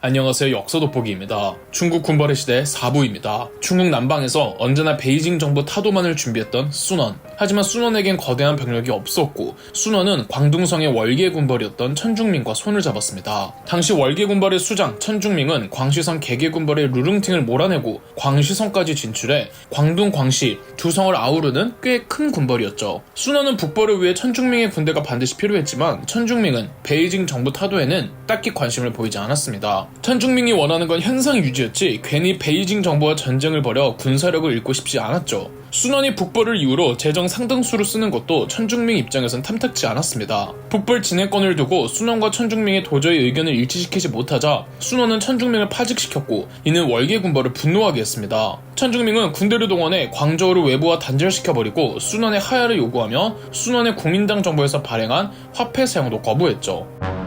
안녕하세요. 역사 돋보기입니다. 중국 군발의 시대 4부입니다. 중국 남방에서 언제나 베이징 정부 타도만을 준비했던 순원. 하지만 순원에겐 거대한 병력이 없었고 순원은 광둥성의 월계 군벌이었던 천중민과 손을 잡았습니다. 당시 월계 군벌의 수장 천중민은 광시성 개계 군벌의 루룽팅을 몰아내고 광시성까지 진출해 광둥, 광시 두 성을 아우르는 꽤 큰 군벌이었죠. 순원은 북벌을 위해 천중민의 군대가 반드시 필요했지만 천중민은 베이징 정부 타도에는 딱히 관심을 보이지 않았습니다. 천중민이 원하는 건 현상 유지였지 괜히 베이징 정부와 전쟁을 벌여 군사력을 잃고 싶지 않았죠. 순원이 북벌을 이유로 재정 상당수를 쓰는 것도 천중민 입장에선 탐탁지 않았습니다. 북벌 진해권을 두고 순원과 천중민이 도저히 의견을 일치시키지 못하자 순원은 천중민을 파직시켰고 이는 월계 군벌을 분노하게 했습니다. 천중민은 군대를 동원해 광저우를 외부와 단절시켜버리고 순원의 하야를 요구하며 순원의 국민당 정부에서 발행한 화폐 사용도 거부했죠.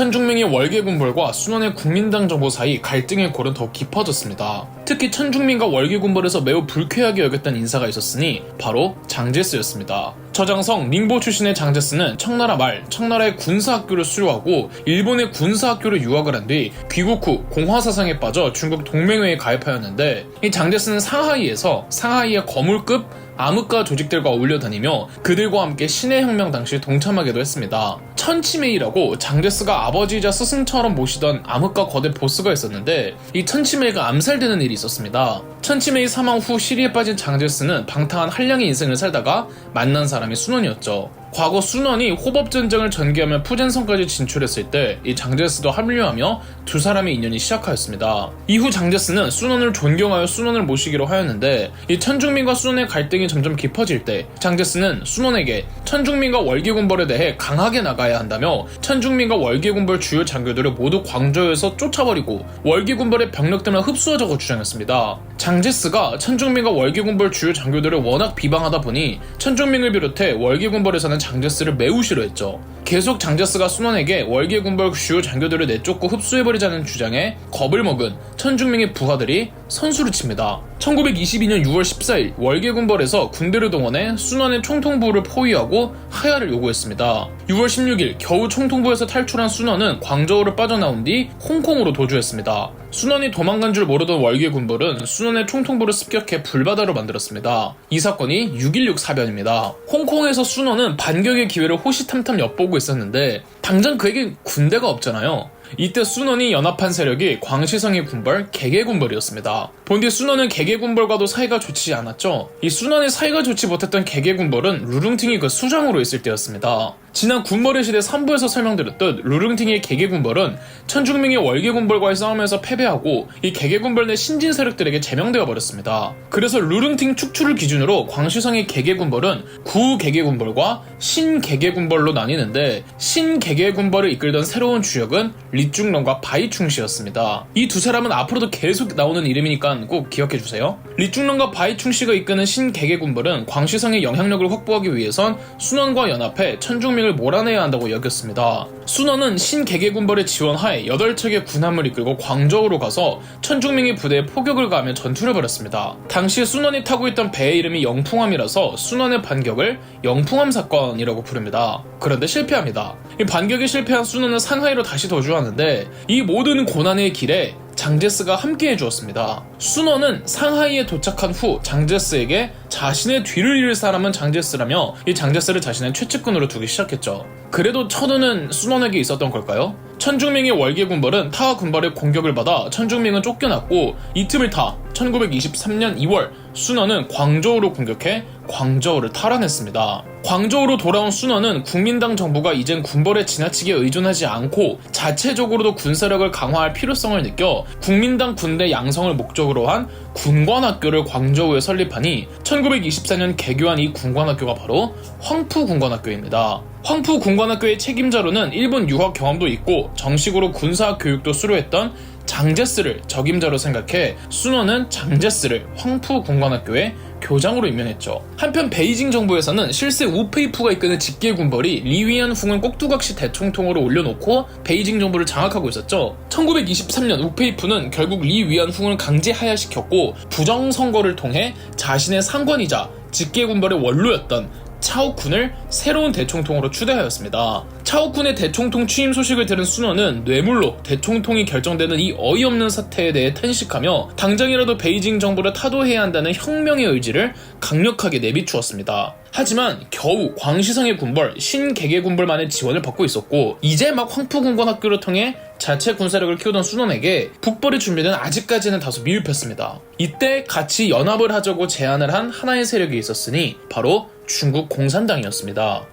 천중명의 월계 군벌과 순원의 국민당 정부 사이 갈등의 골은 더욱 깊어졌습니다. 특히 천중민과 월계 군벌에서 매우 불쾌하게 여겼던 인사가 있었으니 바로 장제스였습니다. 저장성 닝보 출신의 장제스는 청나라 말 청나라의 군사학교를 수료하고 일본의 군사학교로 유학을 한 뒤 귀국 후 공화사상에 빠져 중국 동맹회에 가입하였는데 이 장제스는 상하이에서 상하이의 거물급 암흑가 조직들과 어울려 다니며 그들과 함께 신의 혁명 당시 동참하기도 했습니다. 천치메이라고 장제스가 아버지이자 스승처럼 모시던 암흑가 거대 보스가 있었는데 이 천치메이가 암살되는 일이 있었습니다. 천치메이 사망 후 시리에 빠진 장제스는 방탕한 한량의 인생을 살다가 만난 사람이 순원이었죠. 과거 순원이 호법 전쟁을 전개하며 푸젠성까지 진출했을 때 이 장제스도 합류하며 두 사람의 인연이 시작하였습니다. 이후 장제스는 순원을 존경하여 순원을 모시기로 하였는데 이 천중민과 순원의 갈등이 점점 깊어질 때 장제스는 순원에게 천중민과 월계군벌에 대해 강하게 나가야 한다며 천중민과 월계군벌 주요 장교들을 모두 광저우에서 쫓아버리고 월계군벌의 병력들만 흡수하자고 주장했습니다. 장제스가 천중민과 월계군벌 주요 장교들을 워낙 비방하다 보니 천중민을 비롯해 월계군벌에서는 장제스를 매우 싫어했죠. 계속 장제스가 순원에게 월계군벌 주요 장교들을 내쫓고 흡수해버리자는 주장에 겁을 먹은 천중민의 부하들이 선수를 칩니다. 1922년 6월 14일 월계군벌에서 군대를 동원해 순원의 총통부를 포위하고 하야를 요구했습니다. 6월 16일 겨우 총통부에서 탈출한 순원은 광저우를 빠져나온 뒤 홍콩으로 도주했습니다. 순원이 도망간 줄 모르던 월계군벌은 순원의 총통부를 습격해 불바다로 만들었습니다. 이 사건이 6.16 사변입니다. 홍콩에서 순원은 반격의 기회를 호시탐탐 엿보고 있었는데 당장 그에게 군대가 없잖아요. 이때 순원이 연합한 세력이 광시성의 군벌 개개군벌이었습니다. 본뒤 순원은 개개군벌과도 사이가 좋지 않았죠. 이 순원의 사이가 좋지 못했던 개개군벌은 루룽팅이 그 수장으로 있을 때였습니다. 지난 군벌의 시대 3부에서 설명드렸듯 루룽팅의 개개군벌은 천중명의 월개군벌과의 싸움에서 패배하고 이 개개군벌 내 신진 세력들에게 제명되어 버렸습니다. 그래서 루룽팅 축출을 기준으로 광시성의 개개군벌은 구개개군벌과 신개개군벌로 나뉘는데 신개개군벌을 이끌던 새로운 주역은 리중런과 바이충씨였습니다. 이 두 사람은 앞으로도 계속 나오는 이름이니까 꼭 기억해 주세요. 리중런과 바이충씨가 이끄는 신개개군벌은 광시성의 영향력을 확보하기 위해선 순원과 연합해 천중명을 몰아내야 한다고 여겼습니다. 순원은 신개개군벌의 지원하에 8척의 군함을 이끌고 광저우로 가서 천중명의 부대에 포격을 가하며 전투를 벌였습니다. 당시 순원이 타고 있던 배의 이름이 영풍함이라서 순원의 반격을 영풍함 사건이라고 부릅니다. 그런데 실패합니다. 이 반격에 실패한 순원은 상하이로 다시 도주하는 데 이 모든 고난의 길에 장제스가 함께 해 주었습니다. 순원은 상하이에 도착한 후 장제스에게 자신의 뒤를 이을 사람은 장제스라며 이 장제스를 자신의 최측근으로 두기 시작했죠. 그래도 천우는 순원에게 있었던 걸까요? 천중명의 월계 군벌은 타 군벌의 공격을 받아 천중명은 쫓겨났고 이 틈을 타 1923년 2월 순원은 광저우로 공격해 광저우를 탈환했습니다. 광저우로 돌아온 순원은 국민당 정부가 이젠 군벌에 지나치게 의존하지 않고 자체적으로도 군사력을 강화할 필요성을 느껴 국민당 군대 양성을 목적으로 한 군관학교를 광저우에 설립하니 1924년 개교한 이 군관학교가 바로 황푸 군관학교입니다. 황푸 군관학교의 책임자로는 일본 유학 경험도 있고 정식으로 군사 교육도 수료했던 장제스를 적임자로 생각해 순원은 장제스를 황푸 군관학교의 교장으로 임명했죠. 한편 베이징 정부에서는 실세 우페이프가 이끄는 직계 군벌이 리위안 훅을 꼭두각시 대총통으로 올려놓고 베이징 정부를 장악하고 있었죠. 1923년 우페이프는 결국 리위안 훅을 강제 하야시켰고 부정선거를 통해 자신의 상관이자 직계 군벌의 원로였던 차오쿤을 새로운 대총통으로 추대하였습니다. 차오쿤의 대총통 취임 소식을 들은 순원은 뇌물로 대총통이 결정되는 이 어이없는 사태에 대해 탄식하며 당장이라도 베이징 정부를 타도해야 한다는 혁명의 의지를 강력하게 내비추었습니다. 하지만 겨우 광시성의 군벌 신개개 군벌만의 지원을 받고 있었고 이제 막 황푸군관 학교를 통해 자체 군사력을 키우던 순원에게 북벌의 준비는 아직까지는 다소 미흡했습니다. 이때 같이 연합을 하자고 제안을 한 하나의 세력이 있었으니 바로 중국 공산당이었습니다.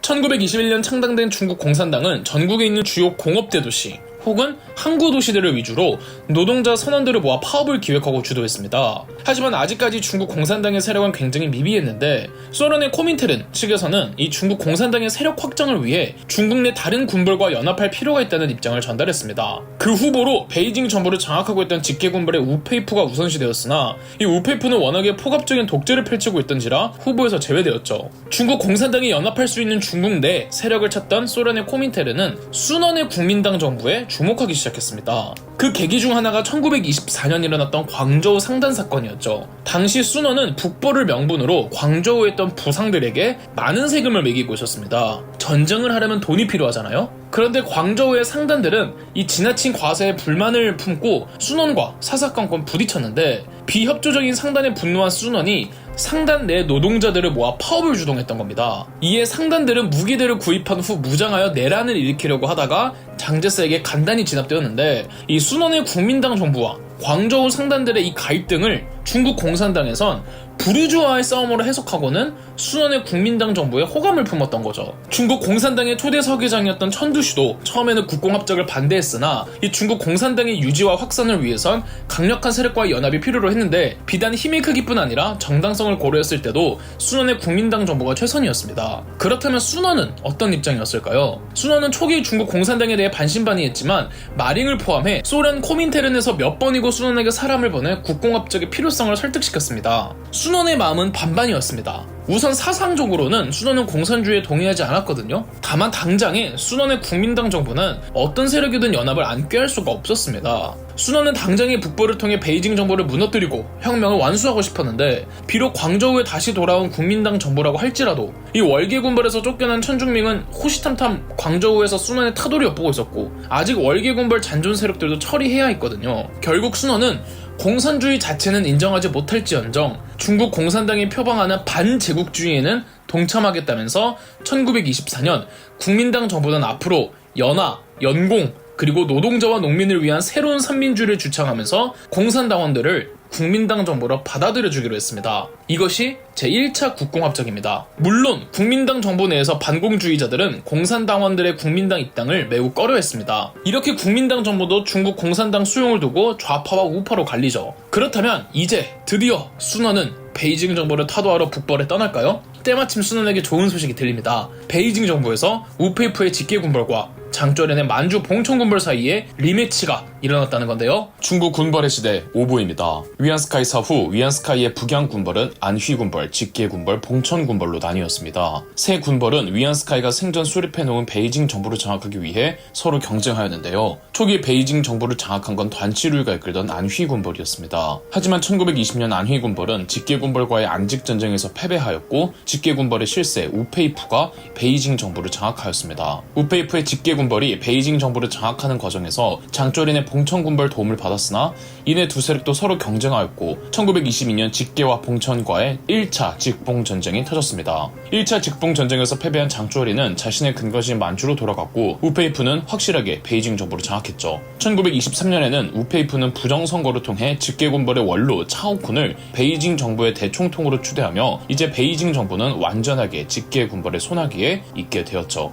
1921년 창당된 중국 공산당은 전국에 있는 주요 공업대 도시 혹은 항구 도시들을 위주로 노동자 선원들을 모아 파업을 기획하고 주도했습니다. 하지만 아직까지 중국 공산당의 세력은 굉장히 미비했는데 소련의 코민테른 측에서는 이 중국 공산당의 세력 확장을 위해 중국 내 다른 군벌과 연합할 필요가 있다는 입장을 전달했습니다. 그 후보로 베이징 정부를 장악하고 있던 직계군벌의 우페이프가 우선시되었으나 이 우페이프는 워낙에 포갑적인 독재를 펼치고 있던지라 후보에서 제외되었죠. 중국 공산당이 연합할 수 있는 중국 내 세력을 찾던 소련의 코민테르는 순원의 국민당 정부에 주목하기 시작했습니다. 그 계기 중 하나가 1924년 일어났던 광저우 상단 사건이었죠. 당시 순원은 북벌을 명분으로 광저우에 있던 부상들에게 많은 세금을 매기고 있었습니다. 전쟁을 하려면 돈이 필요하잖아요? 그런데 광저우의 상단들은 이 지나친 과세에 불만을 품고 순원과 사사건건 부딪혔는데 비협조적인 상단에 분노한 순원이 상단 내 노동자들을 모아 파업을 주동했던 겁니다. 이에 상단들은 무기들을 구입한 후 무장하여 내란을 일으키려고 하다가 장제스에게 간단히 진압되었는데 이 순원의 국민당 정부와 광저우 상단들의 이 갈등을 중국 공산당에선 부르주아의 싸움으로 해석하고는 순원의 국민당 정부에 호감을 품었던 거죠. 중국 공산당의 초대 서기장이었던 천두시도 처음에는 국공합작을 반대했으나 이 중국 공산당의 유지와 확산을 위해선 강력한 세력과의 연합이 필요로 했는데 비단 힘의 크기뿐 아니라 정당성을 고려했을 때도 순원의 국민당 정부가 최선이었습니다. 그렇다면 순원은 어떤 입장이었을까요? 순원은 초기 중국 공산당에 대해 반신반의했지만 마링을 포함해 소련 코민테른에서 몇 번이고 순원에게 사람을 보내 국공합작의 필요성을 설득시켰습니다. 순원의 마음은 반반이었습니다. 우선 사상적으로는 순원은 공산주의에 동의하지 않았거든요. 다만 당장에 순원의 국민당 정부는 어떤 세력이든 연합을 안 꾀할 수가 없었습니다. 순원은 당장에 북벌을 통해 베이징 정부를 무너뜨리고 혁명을 완수하고 싶었는데 비록 광저우에 다시 돌아온 국민당 정부라고 할지라도 이 월계 군벌에서 쫓겨난 천중명은 호시탐탐 광저우에서 순원의 타도를 엿보고 있었고 아직 월계 군벌 잔존 세력들도 처리해야 했거든요. 결국 순원은 공산주의 자체는 인정하지 못할지언정 중국 공산당이 표방하는 반제국주의에는 동참하겠다면서 1924년 국민당 정부는 앞으로 연화, 연공, 그리고 노동자와 농민을 위한 새로운 산민주의를 주창하면서 공산당원들을 국민당 정부로 받아들여주기로 했습니다. 이것이 제1차 국공합작입니다. 물론 국민당 정부 내에서 반공주의자들은 공산당원들의 국민당 입당을 매우 꺼려했습니다. 이렇게 국민당 정부도 중국 공산당 수용을 두고 좌파와 우파로 갈리죠. 그렇다면 이제 드디어 순원은 베이징 정부를 타도하러 북벌에 떠날까요? 때마침 순원에게 좋은 소식이 들립니다. 베이징 정부에서 우페이프의 직계 군벌과 장조련의 만주 봉천군벌 사이에 리매치가 일어났다는 건데요. 중국 군벌의 시대 오보입니다. 위안스카이 사후 위안스카이의 북양 군벌은 안휘 군벌, 직계 군벌, 봉천 군벌로 나뉘었습니다. 세 군벌은 위안스카이가 생전 수립해 놓은 베이징 정부를 장악하기 위해 서로 경쟁하였는데요. 초기 베이징 정부를 장악한 건 단치류가 이끌던 안휘 군벌이었습니다. 하지만 1920년 안휘 군벌은 직계 군벌과의 안직 전쟁에서 패배하였고 직계 군벌의 실세 우페이프가 베이징 정부를 장악하였습니다. 우페이프의 직계 군 벌이 베이징 정부를 장악하는 과정에서 장조린의 봉천 군벌 도움을 받았으나 이내 두 세력도 서로 경쟁하였고 1922년 직계와 봉천과의 1차 직봉 전쟁이 터졌습니다. 1차 직봉 전쟁에서 패배한 장조린은 자신의 근거지인 만주로 돌아갔고 우페이프는 확실하게 베이징 정부를 장악했죠. 1923년에는 우페이프는 부정선거를 통해 직계 군벌의 원로 차오쿤을 베이징 정부의 대총통으로 추대하며 이제 베이징 정부는 완전하게 직계 군벌의 손아귀에 있게 되었죠.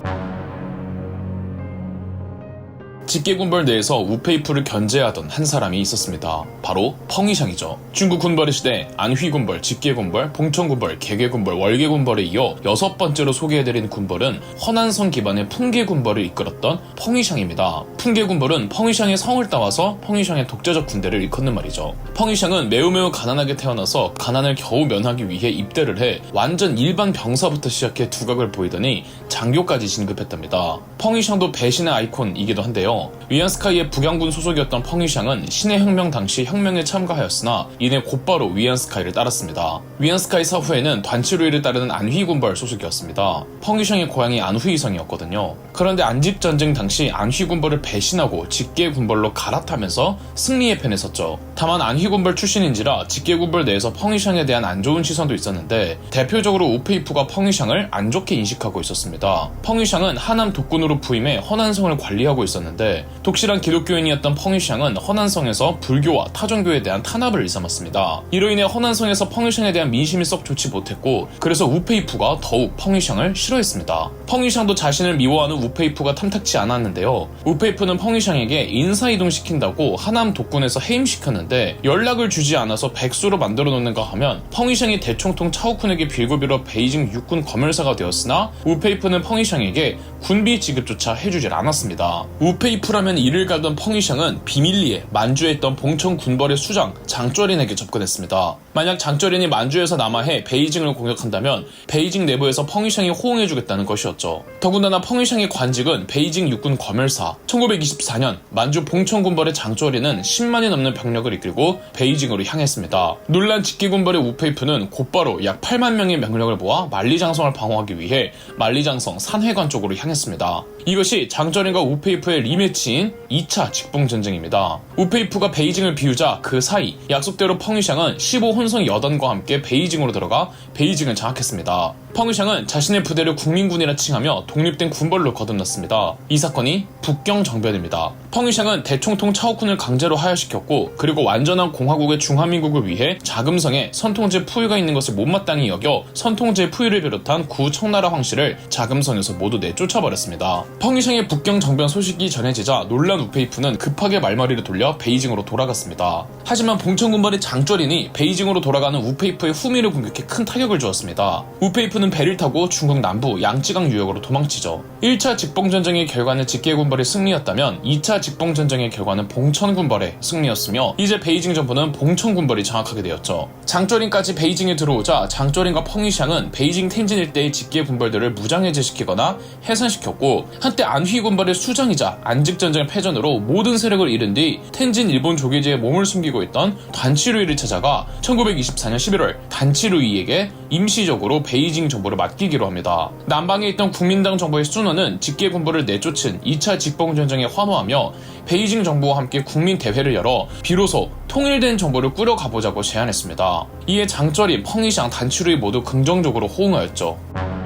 직계군벌 내에서 우페이프를 견제하던 한 사람이 있었습니다. 바로 펑이샹이죠. 중국 군벌의 시대 안휘군벌, 직계군벌, 봉천군벌, 개계군벌, 월계군벌에 이어 여섯 번째로 소개해드린 군벌은 허난성 기반의 풍계군벌을 이끌었던 펑이샹입니다. 풍계군벌은 펑이샹의 성을 따와서 펑이샹의 독자적 군대를 일컫는 말이죠. 펑이샹은 매우 매우 가난하게 태어나서 가난을 겨우 면하기 위해 입대를 해 완전 일반 병사부터 시작해 두각을 보이더니 장교까지 진급했답니다. 펑이샹도 배신의 아이콘이기도 한데요. 위안스카이의 북양군 소속이었던 펑유샹은 신의 혁명 당시 혁명에 참가하였으나 이내 곧바로 위안스카이를 따랐습니다. 위안스카이 사후에는 단치루이를 따르는 안휘군벌 소속이었습니다. 펑유샹의 고향이 안후이성이었거든요. 그런데 안집전쟁 당시 안휘군벌을 배신하고 직계군벌로 갈아타면서 승리의 편에 섰죠. 다만 안휘군벌 출신인지라 직계군벌 내에서 펑유샹에 대한 안 좋은 시선도 있었는데 대표적으로 우페이프가 펑유샹을 안 좋게 인식하고 있었습니다. 펑유샹은 하남 독군으로 부임해 허난성을 관리하고 있었는데 독실한 기독교인이었던 펑유샹은 허난성에서 불교와 타종교에 대한 탄압을 일삼았습니다. 이로 인해 허난성에서 펑유샹에 대한 민심이 썩 좋지 못했고 그래서 우페이프가 더욱 펑유샹을 싫어했습니다. 펑유샹도 자신을 미워하는 우페이프가 탐탁치 않았는데요. 우페이프는 펑유샹에게 인사이동시킨다고 하남 독군에서 해임시켰는데 연락을 주지 않아서 백수로 만들어 놓는가 하면 펑유샹이 대총통 차오쿤에게 빌고 빌어 베이징 육군 검열사가 되었으나 우페이프는 펑유샹에게 군비 지급조차 해주질 않았습니다. 우페이 프라면 이를 가던 펑유샹은 비밀리에 만주에 있던 봉천 군벌의 수장 장쩌린에게 접근했습니다. 만약 장쩌린이 만주에서 남하해 베이징을 공격한다면 베이징 내부에서 펑유샹이 호응해주겠다는 것이었죠. 더군다나 펑유샹의 관직은 베이징 육군 검열사. 1924년 만주 봉천 군벌의 장쩌린은 10만이 넘는 병력을 이끌고 베이징으로 향했습니다. 논란 직기 군벌의 우페이프는 곧바로 약 8만 명의 병력을 모아 만리장성을 방어하기 위해 만리장성 산회관 쪽으로 향했습니다. 이것이 장쩌린과 우페이프의 리 매치인 2차 직봉 전쟁입니다. 우페이프가 베이징을 비우자 그 사이 약속대로 펑유샹은 15혼성 여단과 함께 베이징으로 들어가 베이징을 장악했습니다. 펑유샹은 자신의 부대를 국민군이라 칭하며 독립된 군벌로 거듭났습니다. 이 사건이 북경 정변입니다. 펑유샹은 대총통 차오쿤을 강제로 하야시켰고 그리고 완전한 공화국의 중화민국을 위해 자금성에 선통제 푸유가 있는 것을 못마땅히 여겨 선통제 푸유를 비롯한 구 청나라 황실을 자금성에서 모두 내쫓아버렸습니다. 펑유샹의 북경 정변 소식이 전해지자 놀란 우페이프는 급하게 말머리를 돌려 베이징으로 돌아갔습니다. 하지만 봉천군발의 장쩌린이 베이징으로 돌아가는 우페이프의 후미를 공격해 큰 타격을 주었습니다. 우페이프 는 배를 타고 중국 남부 양쯔강 유역으로 도망치죠. 1차 직봉전쟁의 결과는 직계군벌의 승리였다면 2차 직봉전쟁의 결과는 봉천군벌의 승리였으며 이제 베이징 정부는 봉천군벌이 장악하게 되었죠. 장쩌린까지 베이징에 들어오자 장쩌린과 펑유샹은 베이징 텐진 일대의 직계군벌들을 무장해제시키거나 해산시켰고 한때 안휘군벌의 수장이자 안직전쟁 패전으로 모든 세력을 잃은 뒤 텐진 일본 조계지에 몸을 숨기고 있던 단치루이를 찾아가 1924년 11월 단치루이에게 임시적으로 베이징 정부를 맡기기로 합니다. 남방에 있던 국민당 정부의 순원은 직계군부를 내쫓은 2차 직봉전쟁에 환호하며 베이징 정부와 함께 국민 대회를 열어 비로소 통일된 정부를 꾸려가보자고 제안했습니다. 이에 장쩌리, 펑이샹, 단추루이 모두 긍정적으로 호응하였죠.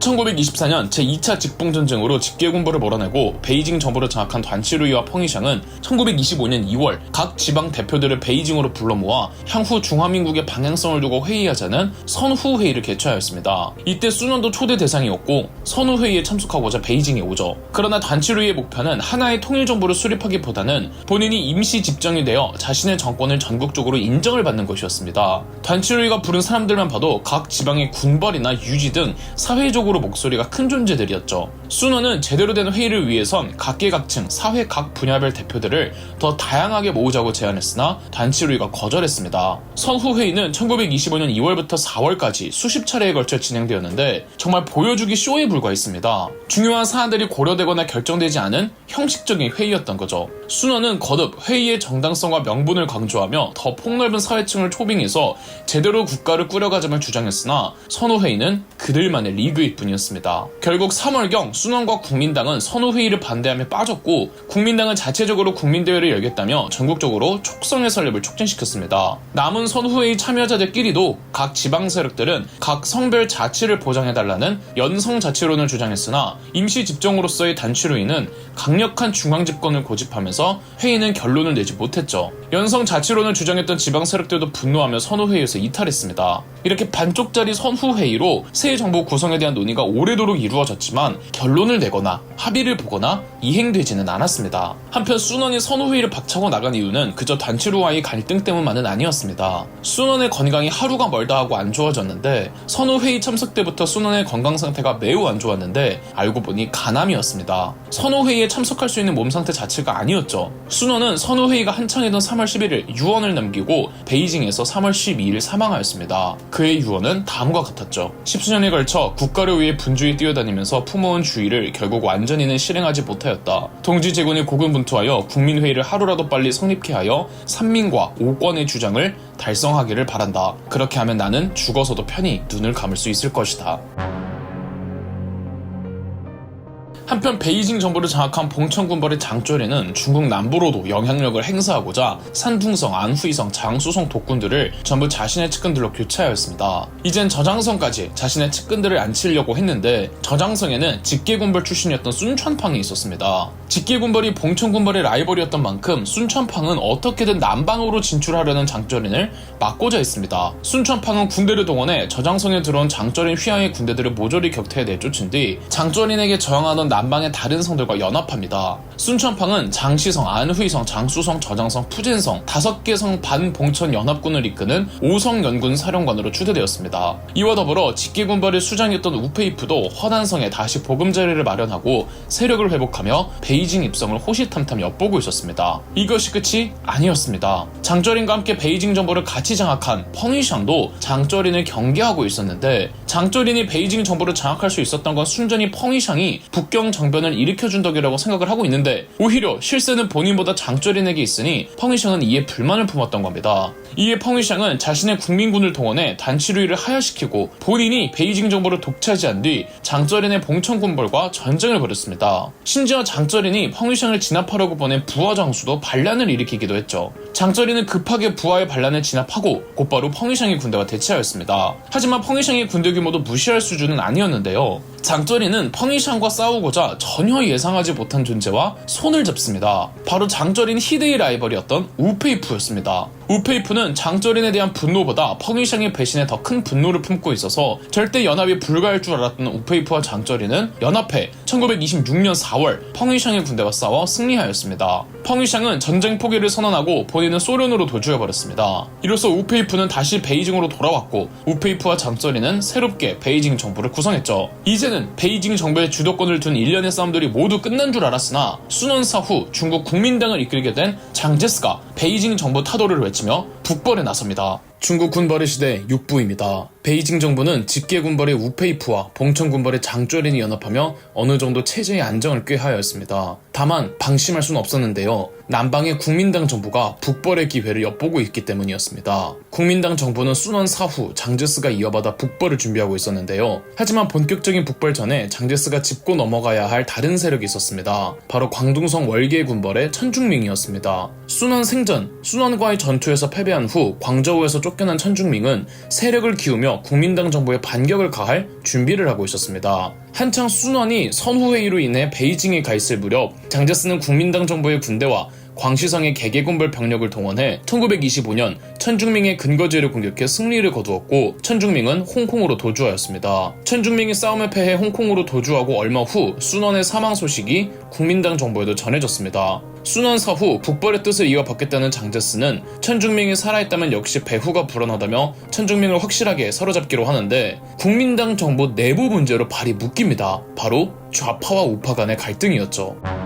1924년 제2차 직봉전쟁으로 직계 군부를 몰아내고 베이징 정부를 장악한 단치루이와 펑이샹은 1925년 2월 각 지방 대표들을 베이징으로 불러 모아 향후 중화민국의 방향성을 두고 회의하자는 선후회의를 개최하였습니다. 이때 수년도 초대 대상이었고 선후회의에 참석하고자 베이징에 오죠. 그러나 단치루이의 목표는 하나의 통일정부를 수립하기보다는 본인이 임시 집정이 되어 자신의 정권을 전국적으로 인정을 받는 것이었습니다. 단치루이가 부른 사람들만 봐도 각 지방의 군벌이나 유지 등 사회적으로 목소리가 큰 존재들이었죠. 순원은 제대로 된 회의를 위해선 각계각층, 사회 각 분야별 대표들을 더 다양하게 모으자고 제안했으나 단치루이가 거절했습니다. 선후 회의는 1925년 2월부터 4월까지 수십 차례에 걸쳐 진행되었는데 정말 보여주기 쇼에 불과했습니다. 중요한 사안들이 고려되거나 결정되지 않은 형식적인 회의였던 거죠. 순원은 거듭 회의의 정당성과 명분을 강조하며 더 폭넓은 사회층을 초빙해서 제대로 국가를 꾸려가자을 주장했으나 선후 회의는 그들만의 리그일 뿐이었습니다. 결국 3월경 순원과 국민당은 선후회의를 반대하며 빠졌고 국민당은 자체적으로 국민대회를 열겠다며 전국적으로 촉성의 설립을 촉진시켰습니다. 남은 선후회의 참여자들끼리도 각 지방 세력들은 각 성별 자치를 보장해달라는 연성 자치론을 주장했으나 임시 집정으로서의 단추로이는 강력한 중앙 집권을 고집하면서 회의는 결론을 내지 못했죠. 연성 자치론을 주장했던 지방 세력들도 분노하며 선후회의에서 이탈했습니다. 이렇게 반쪽짜리 선후회의로 새 정부 구성에 대한 논의 가 오래도록 이루어졌지만 결론을 내거나 합의를 보거나 이행되지는 않았습니다. 한편 순원이 선후회의를 박차고 나간 이유는 그저 단체로와의 갈등 때문만은 아니었습니다. 순원의 건강이 하루가 멀다 하고 안 좋아졌는데 선후회의 참석 때부터 순원의 건강 상태가 매우 안 좋았는데 알고 보니 간암이었습니다. 선후회의에 참석할 수 있는 몸 상태 자체가 아니었죠. 순원은 선후회의가 한창이던 3월 11일 유언을 남기고 베이징에서 3월 12일 사망하였습니다. 그의 유언은 다음과 같았죠. 십수년에 걸쳐 국가를 위에 분주히 뛰어다니면서 품어온 주의를 결국 완전히는 실행하지 못하였다. 동지 제군이 고군분투하여 국민회의를 하루라도 빨리 성립케 하여 삼민과 오권의 주장을 달성하기를 바란다. 그렇게 하면 나는 죽어서도 편히 눈을 감을 수 있을 것이다. 한편 베이징 정부를 장악한 봉천군벌의 장조리는 중국 남부로도 영향력을 행사하고자 산둥성, 안후이성, 장수성 독군들을 전부 자신의 측근들로 교체하였습니다. 이젠 저장성까지 자신의 측근들을 앉히려고 했는데 저장성에는 직계군벌 출신이었던 순천팡이 있었습니다. 직계군벌이 봉천군벌의 라이벌이었던 만큼 순천팡은 어떻게든 남방으로 진출하려는 장조린을 막고자 했습니다. 순천팡은 군대를 동원해 저장성에 들어온 장조린 휘하의 군대들을 모조리 격퇴해 내쫓은 뒤 장조린에게 저항하던 남 방의 다른 성들과 연합합니다. 순천팡은 장시성, 안후이성, 장수성, 저장성, 푸젠성 다섯 개 성 반봉천 연합군을 이끄는 오성 연군 사령관으로 추대되었습니다. 이와 더불어 직계군벌의 수장이었던 우페이프도 허난성에 다시 보금자리를 마련하고 세력을 회복하며 베이징 입성을 호시탐탐 엿보고 있었습니다. 이것이 끝이 아니었습니다. 장조린과 함께 베이징 정부를 같이 장악한 펑이샹도 장조린을 경계하고 있었는데 장조린이 베이징 정부를 장악할 수 있었던 건 순전히 펑이샹이 북경 정변을 일으켜준 덕이라고 생각을 하고 있는데 오히려 실세는 본인보다 장조린에게 있으니 펑이샹은 이에 불만을 품었던 겁니다. 이에 펑이샹은 자신의 국민군을 동원해 단치루이를 하야시키고 본인이 베이징 정부를 독차지한 뒤 장조린의 봉천군벌과 전쟁을 벌였습니다. 심지어 장조린이 펑이샹을 진압하려고 보낸 부하 장수도 반란을 일으키기도 했죠. 장조린은 급하게 부하의 반란을 진압하고 곧바로 펑이샹의 군대와 대치하였습니다. 하지만 펑이샹의 군대 규모도 무시할 수준은 아니었는데요. 장조린은 펑이샹과 싸우고자 전혀 예상하지 못한 존재와 손을 잡습니다. 바로 장조린 희대의 라이벌이었던 우페이프였습니다. 우페이프는 장조린에 대한 분노보다 펑이샹의 배신에 더 큰 분노를 품고 있어서 절대 연합이 불가할 줄 알았던 우페이프와 장조린은 연합해 1926년 4월 펑이샹의 군대와 싸워 승리하였습니다. 펑이샹은 전쟁 포기를 선언하고 본인은 소련으로 도주해버렸습니다. 이로써 우페이프는 다시 베이징으로 돌아왔고 우페이프와 장조린은 새롭게 베이징 정부를 구성했죠. 이제는 베이징 정부의 주도권을 둔 일련의 싸움들이 모두 끝난 줄 알았으나 순원 사 후 중국 국민당을 이끌게 된 장제스가 베이징 정부 타도를 외치 며 북벌에 나섭니다. 중국 군벌의 시대 6부입니다. 베이징 정부는 직계 군벌의 우페이프와 봉천 군벌의 장조린이 연합하며 어느 정도 체제의 안정을 꾀하였습니다. 다만 방심할 수는 없었는데요. 남방의 국민당 정부가 북벌의 기회를 엿보고 있기 때문이었습니다. 국민당 정부는 순원 사후 장제스가 이어받아 북벌을 준비하고 있었는데요. 하지만 본격적인 북벌 전에 장제스가 짚고 넘어가야 할 다른 세력이 있었습니다. 바로 광둥성 월계 군벌의 천중밍이었습니다. 순원 생전, 순원과의 전투에서 패배한 후 광저우에서 쫓 겨난 천중밍은 세력을 키우며 국민당 정부에 반격을 가할 준비를 하고 있었습니다. 한창 순원이 선후회의로 인해 베이징에 가 있을 무렵 장제스는 국민당 정부의 군대와 광시성의 개개군벌 병력을 동원해 1925년 천중밍의 근거지를 공격해 승리를 거두었고 천중밍은 홍콩으로 도주하였습니다. 천중밍이 싸움에 패해 홍콩으로 도주하고 얼마 후 순원의 사망 소식이 국민당 정부에도 전해졌습니다. 순원 사후 북벌의 뜻을 이어받겠다는 장제스는 천중밍이 살아있다면 역시 배후가 불안하다며 천중밍을 확실하게 사로잡기로 하는데 국민당 정부 내부 문제로 발이 묶입니다. 바로 좌파와 우파 간의 갈등이었죠.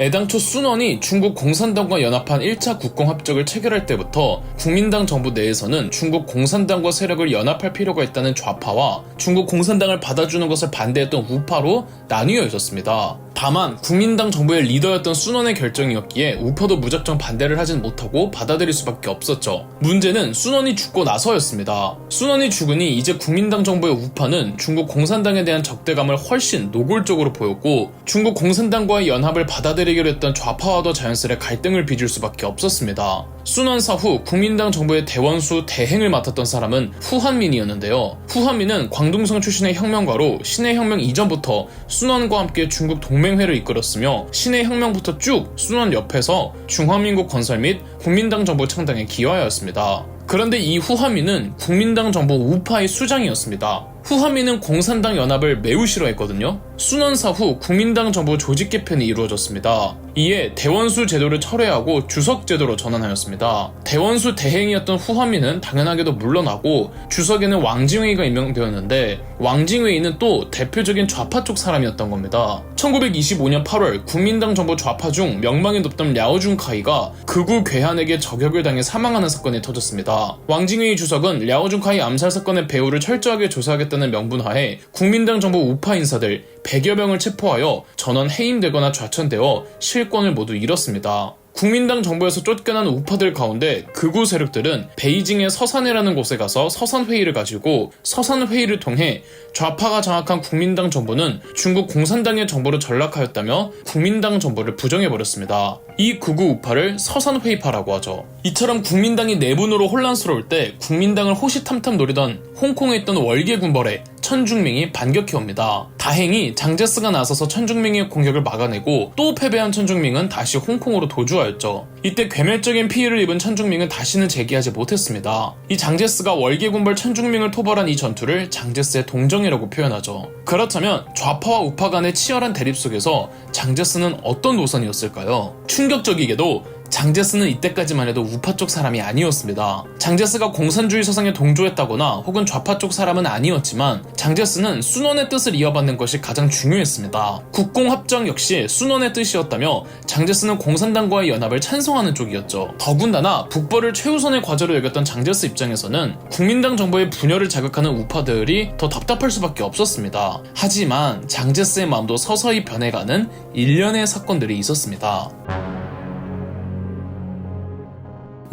애당초 순원이 중국 공산당과 연합한 1차 국공합작을 체결할 때부터 국민당 정부 내에서는 중국 공산당과 세력을 연합할 필요가 있다는 좌파와 중국 공산당을 받아주는 것을 반대했던 우파로 나뉘어 있었습니다. 다만 국민당 정부의 리더였던 순원의 결정이었기에 우파도 무작정 반대를 하진 못하고 받아들일 수밖에 없었죠. 문제는 순원이 죽고 나서였습니다. 순원이 죽으니 이제 국민당 정부의 우파는 중국 공산당에 대한 적대감을 훨씬 노골적으로 보였고 중국 공산당과의 연합을 받아들이기로 했던 좌파와도 자연스레 갈등을 빚을 수밖에 없었습니다. 순원 사후 국민당 정부의 대원수 대행을 맡았던 사람은 후한민이었는데요. 후한민은 광둥성 출신의 혁명가로 신의 혁명 이전부터 순원과 함께 중국 동맹 회를 이끌었으며 신의 혁명부터 쭉 순원 옆에서 중화민국 건설 및 국민당 정부 창당에 기여하였습니다. 그런데 이 후한민은 국민당 정부 우파의 수장이었습니다. 후한민은 공산당 연합을 매우 싫어했거든요. 순원 사 후 국민당 정부 조직 개편이 이루어졌습니다. 이에 대원수 제도를 철회하고 주석 제도로 전환하였습니다. 대원수 대행이었던 후한민은 당연하게도 물러나고 주석에는 왕징웨이가 임명되었는데 왕징웨이는 또 대표적인 좌파 쪽 사람이었던 겁니다. 1925년 8월 국민당 정부 좌파 중 명망이 높던 랴오준카이가 극우 괴한에게 저격을 당해 사망하는 사건이 터졌습니다. 왕징웨이 주석은 랴오준카이 암살 사건의 배후를 철저하게 조사하겠다는 명분하에 국민당 정부 우파 인사들 100여 명을 체포하여 전원 해임되거나 좌천되어 실권을 모두 잃었습니다. 국민당 정부에서 쫓겨난 우파들 가운데 극우 세력들은 베이징의 서산이라는 곳에 가서 서산회의를 가지고 서산회의를 통해 좌파가 장악한 국민당 정부는 중국 공산당의 정부로 전락하였다며 국민당 정부를 부정해버렸습니다. 이 극우 우파를 서산 회의파라고 하죠. 이처럼 국민당이 내분으로 혼란스러울 때 국민당을 호시탐탐 노리던 홍콩에 있던 월계 군벌에 천중명이 반격해 옵니다. 다행히 장제스가 나서서 천중명의 공격을 막아내고 또 패배한 천중명은 다시 홍콩으로 도주하였죠. 이때 괴멸적인 피해를 입은 천중명은 다시는 재기하지 못했습니다. 이 장제스가 월계 군벌 천중명을 토벌한 이 전투를 장제스의 동정이라고 표현하죠. 그렇다면 좌파와 우파 간의 치열한 대립 속에서 장제스는 어떤 노선이었을까요? 충 격적이게도 장제스는 이때까지만 해도 우파 쪽 사람이 아니었습니다. 장제스가 공산주의 서상에 동조했다거나 혹은 좌파 쪽 사람은 아니었지만 장제스는 순원의 뜻을 이어받는 것이 가장 중요했습니다. 국공합정 역시 순원의 뜻이었다며 장제스는 공산당과의 연합을 찬성하는 쪽이었죠. 더군다나 북벌을 최우선의 과제로 여겼던 장제스 입장에서는 국민당 정부의 분열을 자극하는 우파들이 더 답답할 수밖에 없었습니다. 하지만 장제스의 마음도 서서히 변해가는 일련의 사건들이 있었습니다.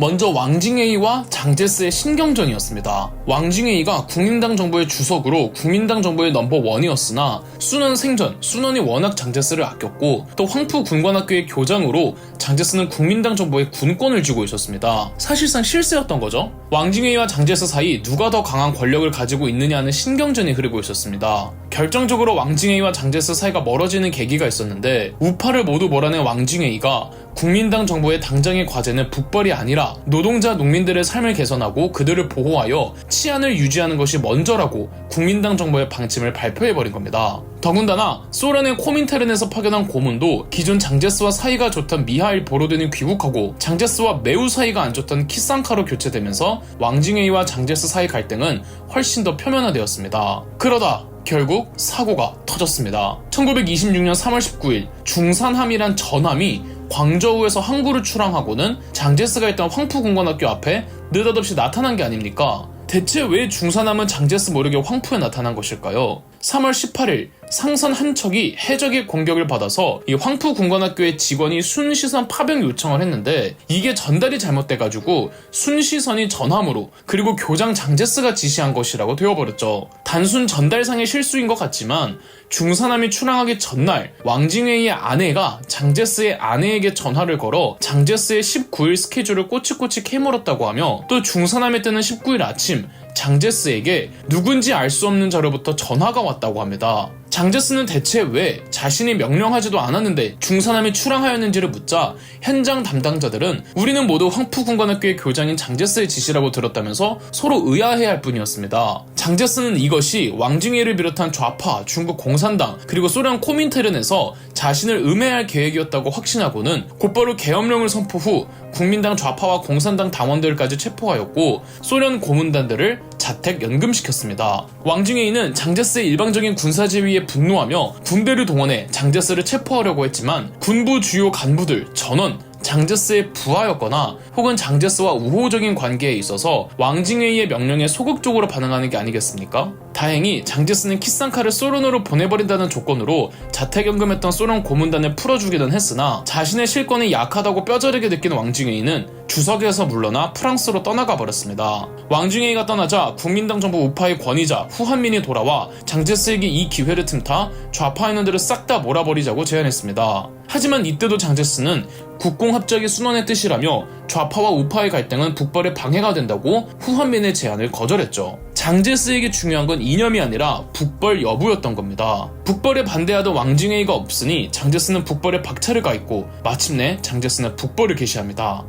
먼저 왕징웨이와 장제스의 신경전이었습니다. 왕징웨이가 국민당 정부의 주석으로 국민당 정부의 넘버원이었으나 순원 생전, 순원이 워낙 장제스를 아꼈고 또 황푸 군관학교의 교장으로 장제스는 국민당 정부의 군권을 쥐고 있었습니다. 사실상 실세였던 거죠. 왕징웨이와 장제스 사이 누가 더 강한 권력을 가지고 있느냐는 신경전이 흐르고 있었습니다. 결정적으로 왕징웨이와 장제스 사이가 멀어지는 계기가 있었는데 우파를 모두 몰아낸 왕징웨이가 국민당 정부의 당장의 과제는 북벌이 아니라 노동자 농민들의 삶을 개선하고 그들을 보호하여 치안을 유지하는 것이 먼저라고 국민당 정부의 방침을 발표해버린 겁니다. 더군다나 소련의 코민테른에서 파견한 고문도 기존 장제스와 사이가 좋던 미하일 보로딘이 귀국하고 장제스와 매우 사이가 안 좋던 키상카로 교체되면서 왕징웨이와 장제스 사이 갈등은 훨씬 더 표면화되었습니다. 그러다 결국 사고가 터졌습니다. 1926년 3월 19일 중산함이란 전함이 광저우에서 항구를 출항하고는 장제스가 있던 황푸군관학교 앞에 느닷없이 나타난 게 아닙니까? 대체 왜 중산함은 장제스 모르게 황푸에 나타난 것일까요? 3월 18일 상선 한 척이 해적의 공격을 받아서 이 황푸 군관학교의 직원이 순시선 파병 요청을 했는데 이게 전달이 잘못돼가지고 순시선이 전함으로 그리고 교장 장제스가 지시한 것이라고 되어버렸죠. 단순 전달상의 실수인 것 같지만 중산함이 출항하기 전날 왕징웨이의 아내가 장제스의 아내에게 전화를 걸어 장제스의 19일 스케줄을 꼬치꼬치 캐물었다고 하며 또 중산함에 뜨는 19일 아침 장제스에게 누군지 알 수 없는 자로부터 전화가 왔다고 합니다. 장제스는 대체 왜 자신이 명령하지도 않았는데 중산함이 출항하였는지를 묻자 현장 담당자들은 우리는 모두 황푸군관학교의 교장인 장제스의 지시라고 들었다면서 서로 의아해할 뿐이었습니다. 장제스는 이것이 왕징웨이를 비롯한 좌파, 중국 공산당, 그리고 소련 코민테른에서 자신을 음해할 계획이었다고 확신하고는 곧바로 계엄령을 선포 후 국민당 좌파와 공산당 당원들까지 체포하였고 소련 고문단들을 자택 연금시켰습니다. 왕징웨이는 장제스의 일방적인 군사 지위에 분노하며 군대를 동원해 장제스를 체포하려고 했지만 군부 주요 간부들 전원 장제스의 부하였거나 혹은 장제스와 우호적인 관계에 있어서 왕징웨이의 명령에 소극적으로 반응하는 게 아니겠습니까? 다행히 장제스는 키상카를 소련으로 보내버린다는 조건으로 자택연금했던 소련 고문단을 풀어주기는 했으나 자신의 실권이 약하다고 뼈저리게 느낀 왕징웨이는 주석에서 물러나 프랑스로 떠나가 버렸습니다. 왕징웨이가 떠나자 국민당 정부 우파의 권위자 후한민이 돌아와 장제스에게 이 기회를 틈타 좌파 인원들을 싹 다 몰아버리자고 제안했습니다. 하지만 이때도 장제스는 국공합작이 순원의 뜻이라며 좌파와 우파의 갈등은 북벌에 방해가 된다고 후한민의 제안을 거절했죠. 장제스에게 중요한 건 이념이 아니라 북벌 여부였던 겁니다. 북벌에 반대하던 왕징웨이가 없으니 장제스는 북벌에 박차를 가했고 마침내 장제스는 북벌을 개시합니다.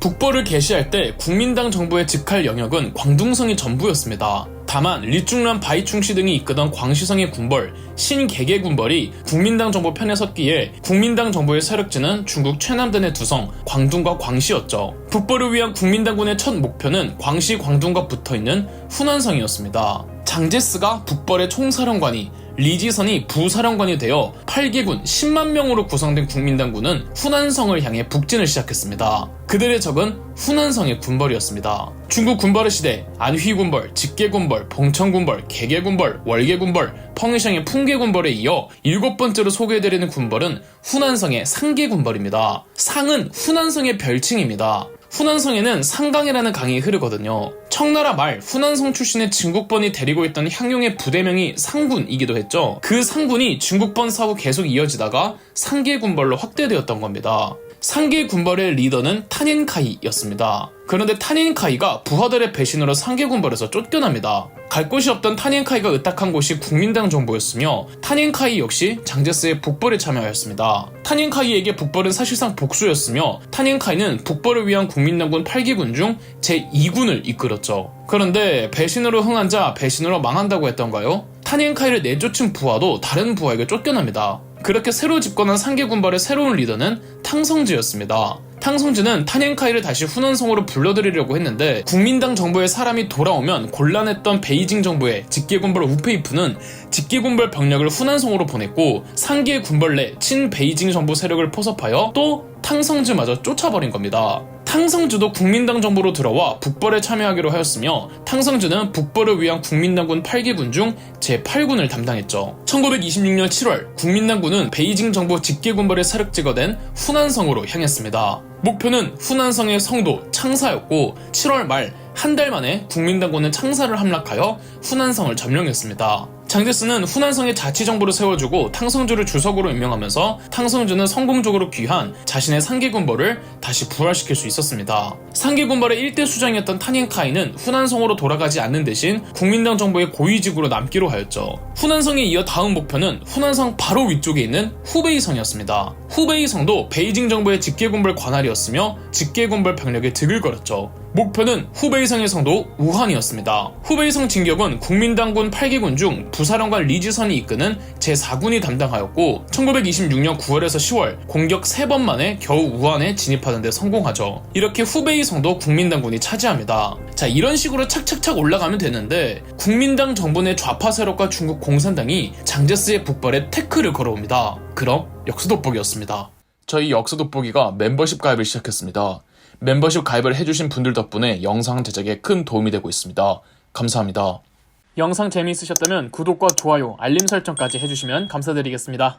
북벌을 개시할 때 국민당 정부의 직할 영역은 광둥성이 전부였습니다. 다만 리중란 바이충시 등이 이끄던 광시성의 군벌 신개계 군벌이 국민당 정부 편에 섰기에 국민당 정부의 세력지는 중국 최남단의 두성 광둥과 광시였죠. 북벌을 위한 국민당군의 첫 목표는 광시 광둥과 붙어있는 훈안성이었습니다. 장제스가 북벌의 총사령관이 리지선이 부사령관이 되어 8개군 10만 명으로 구성된 국민당군은 훈안성을 향해 북진을 시작했습니다. 그들의 적은 훈안성의 군벌이었습니다. 중국 군벌의 시대 안휘군벌, 직계군벌, 봉천군벌, 개계군벌, 월계군벌, 펑이샹의 풍계군벌에 이어 일곱 번째로 소개해드리는 군벌은 훈안성의 상계군벌입니다. 상은 훈안성의 별칭입니다. 훈안성에는 상강이라는 강이 흐르거든요. 청나라 말 훈안성 출신의 진국번이 데리고 있던 향용의 부대명이 상군이기도 했죠. 그 상군이 중국번 사후 계속 이어지다가 상계군벌로 확대되었던 겁니다. 상계 군벌의 리더는 타닌카이였습니다. 그런데 타닌카이가 부하들의 배신으로 상계 군벌에서 쫓겨납니다. 갈 곳이 없던 타닌카이가 의탁한 곳이 국민당 정부였으며 타닌카이 역시 장제스의 북벌에 참여하였습니다. 타닌카이에게 북벌은 사실상 복수였으며 타닌카이는 북벌을 위한 국민당군 8기군 중 제2군을 이끌었죠. 그런데 배신으로 흥한 자 배신으로 망한다고 했던가요? 타닌카이를 내쫓은 부하도 다른 부하에게 쫓겨납니다. 그렇게 새로 집권한 상계 군벌의 새로운 리더는 탕성지였습니다. 탕성지는 타닌카이를 다시 훈원성으로 불러들이려고 했는데 국민당 정부의 사람이 돌아오면 곤란했던 베이징 정부의 직계군벌 우페이프는 직계군벌 병력을 훈안성으로 보냈고 상계 군벌 내 친베이징 정부 세력을 포섭하여 또 탕성지마저 쫓아버린 겁니다. 탕성주도 국민당 정부로 들어와 북벌에 참여하기로 하였으며 탕성주는 북벌을 위한 국민당군 8기군 중 제8군을 담당했죠. 1926년 7월 국민당군은 베이징 정부 직계군벌의 사력지가 된 훈안성으로 향했습니다. 목표는 훈안성의 성도 창사였고 7월 말 한 달 만에 국민당군은 창사를 함락하여 훈안성을 점령했습니다. 장제스는 훈안성의 자치정부를 세워주고 탕성주를 주석으로 임명하면서 탕성주는 성공적으로 귀한 자신의 상계군벌을 다시 부활시킬 수 있었습니다. 상계군벌의 일대 수장이었던 타닌카이는 훈안성으로 돌아가지 않는 대신 국민당 정부의 고위직으로 남기로 하였죠. 훈안성에 이어 다음 목표는 훈안성 바로 위쪽에 있는 후베이성이었습니다. 후베이성도 베이징 정부의 직계군벌 관할이었으며 직계군벌 병력에 득을 걸었죠. 목표는 후베이성의 성도 우한이었습니다. 후베이성 진격은 국민당군 8기군 중 부사령관 리지선이 이끄는 제4군이 담당하였고 1926년 9월에서 10월 공격 3번 만에 겨우 우한에 진입하는 데 성공하죠. 이렇게 후베이성도 국민당군이 차지합니다. 자 이런 식으로 착착착 올라가면 되는데 국민당 정부 내 좌파 세력과 중국 공산당이 장제스의 북벌에 태클을 걸어옵니다. 그럼 역수돋보기였습니다. 저희 역수돋보기가 멤버십 가입을 시작했습니다. 멤버십 가입을 해주신 분들 덕분에 영상 제작에 큰 도움이 되고 있습니다. 감사합니다. 영상 재미있으셨다면 구독과 좋아요, 알림 설정까지 해주시면 감사드리겠습니다.